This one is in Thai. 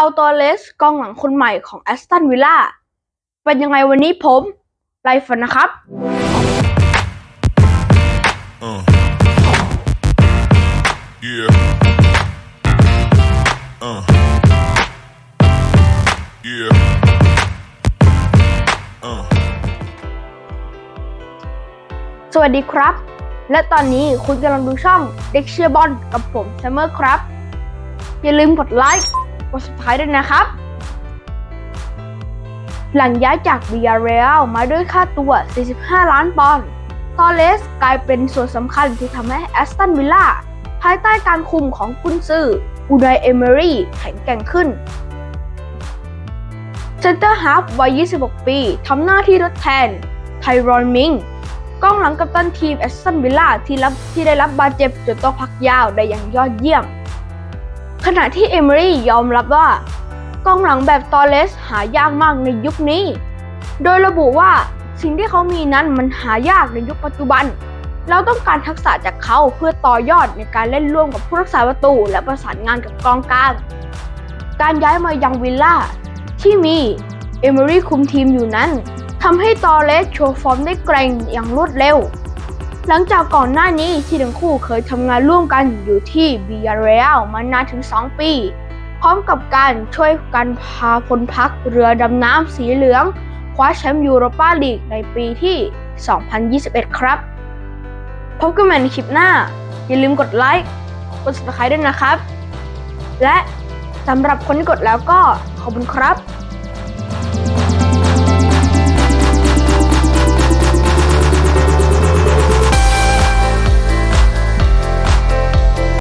าตอเลสกองหลังคนใหม่ของแอสตันวิลล่า เป็นยังไงวันนี้ผมไลฟ์นะครับ Uh. Yeah. Uh. Yeah. Uh. สวัสดีครับ และตอนนี้คุณกำลังดูช่องเด็กเชียร์บอลกับผมแซมเมอร์ครับ อย่าลืมกดไลค์ กด subscribe ด้วยนะครับ หลังย้ายจาก v i a r e a l มาด้วยค่าตัว 45 ล้านปอนด์ตอเลสกลายเป็นส่วนสำคัญที่ทำให้แอสตันวิลล่าภายใต้การคุมของกุนซืออูนายเอเมรี่แข็งแกร่งขึ้นเซนเตอร์ฮาฟวัย 26 ปีทำหน้าที่ทดแทนไทรอนมิงกองหลังกัปตันทีมแอสตันวิลล่าที่รับที่ได้รับบาดเจ็บจนต้องพักยาวได้อย่างยอดเยี่ยม ณะที่เอมอรี่ยอมรับว่ากองหลังแบบตอเลสหายากมากในยุคนี้ โดยระบุว่าสิ่งที่เขามีนั้นมันหายากในยุคปัจจุบัน เราต้องการทักษะจากเขาเพื่อต่อยอดในการเล่นร่วมกับผู้รักษาประตู และประสานงานกับกองกลาง การย้ายมายังวิลล่าที่มีเอมอรี่คุมทีมอยู่นั้นทำให้ตอเลสโชว์ฟอร์มได้แกร่งอย่างรวดเร็ว หลังจากก่อนหน้านี้ที่ทั้งคู่เคยทำงานร่วมกันอยู่ที่บียาเรียลมานานถึง 2 ปี พร้อมกับการช่วยกันพาพลพักเรือดำน้ำสีเหลือง คว้าแชมป์ยูโรปาลีกในปีที่ 2021 ครับ พบกันใหม่ในคลิปหน้า อย่าลืมกดไลค์กด subscribe ด้วยนะครับ และสำหรับคนที่กดแล้วก็ขอบคุณครับ